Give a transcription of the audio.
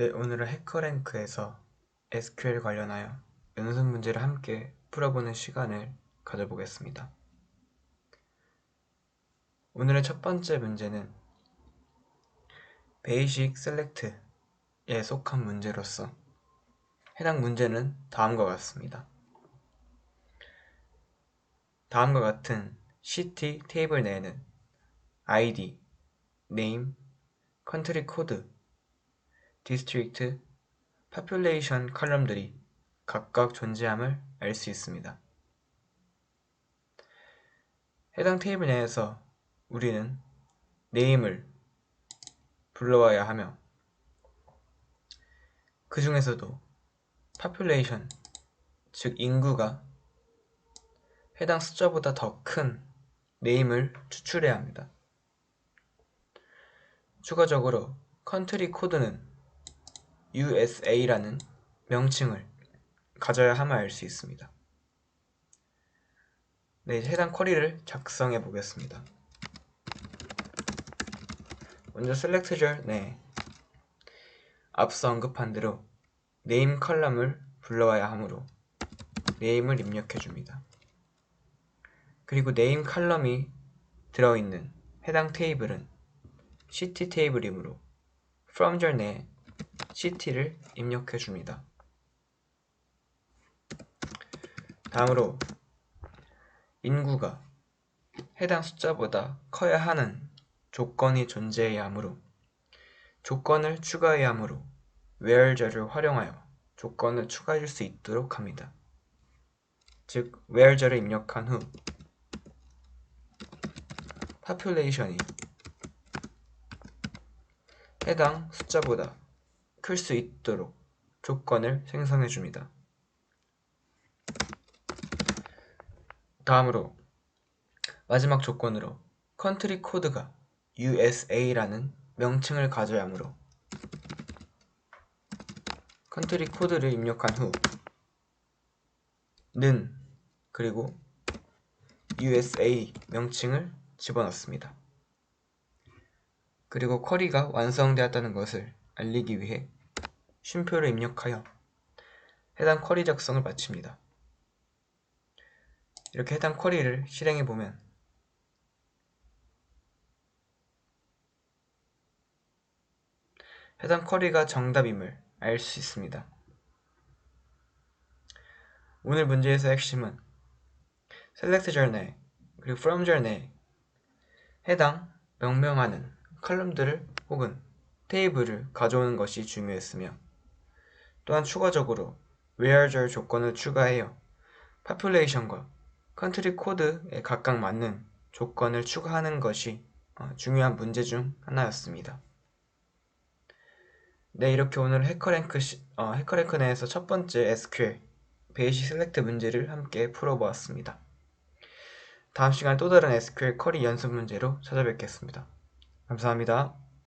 네, 오늘은 해커랭크에서 SQL 관련하여 연습 문제를 함께 풀어보는 시간을 가져보겠습니다. 오늘의 첫 번째 문제는 Basic Select에 속한 문제로서 해당 문제는 다음과 같습니다. 다음과 같은 CT 테이블 내에는 ID, Name, District, Population 컬럼들이 각각 존재함을 알 수 있습니다. 해당 테이블 내에서 우리는 name을 불러와야 하며 그 중에서도 population, 즉 인구가 해당 숫자보다 더큰 name을 추출해야 합니다. 추가적으로 컨트리 코드는 USA라는 명칭을 가져야 함을 알 수 있습니다. 네, 해당 쿼리를 작성해 보겠습니다. 먼저 셀렉트절 네. 앞서 언급한 대로 네임 컬럼을 불러와야 하므로 네임을 입력해 줍니다. 그리고 네임 컬럼이 들어있는 해당 테이블은 CT 테이블이므로 from 절 내에 CT를 입력해 줍니다. 다음으로 인구가 해당 숫자보다 커야 하는 조건이 존재해야 하므로 조건을 추가해야 하므로 where절을 활용하여 조건을 추가해 줄수 있도록 합니다. 즉 where절을 입력한 후 population이 해당 숫자보다 클 수 있도록 조건을 생성해 줍니다. 다음으로 마지막 조건으로 컨트리 코드가 USA라는 명칭을 가져야 하므로 컨트리 코드를 입력한 후 는 그리고 USA 명칭을 집어넣습니다. 그리고 쿼리가 완성되었다는 것을 알리기 위해 쉼표를 입력하여 해당 쿼리 작성을 마칩니다. 이렇게 해당 쿼리를 실행해 보면 해당 쿼리가 정답임을 알 수 있습니다. 오늘 문제에서 핵심은 select journal 그리고 from journal 해당 명명하는 컬럼들을 혹은 테이블을 가져오는 것이 중요했으며 또한 추가적으로 where절 조건을 추가하여 population과 country code에 각각 맞는 조건을 추가하는 것이 어, 중요한 문제 중 하나였습니다. 네, 이렇게 오늘 해커랭크, 시, 어, 해커랭크 내에서 첫 번째 SQL 베이시 셀렉트 문제를 함께 풀어보았습니다. 다음 시간에 또 다른 SQL 쿼리 연습 문제로 찾아뵙겠습니다. 감사합니다.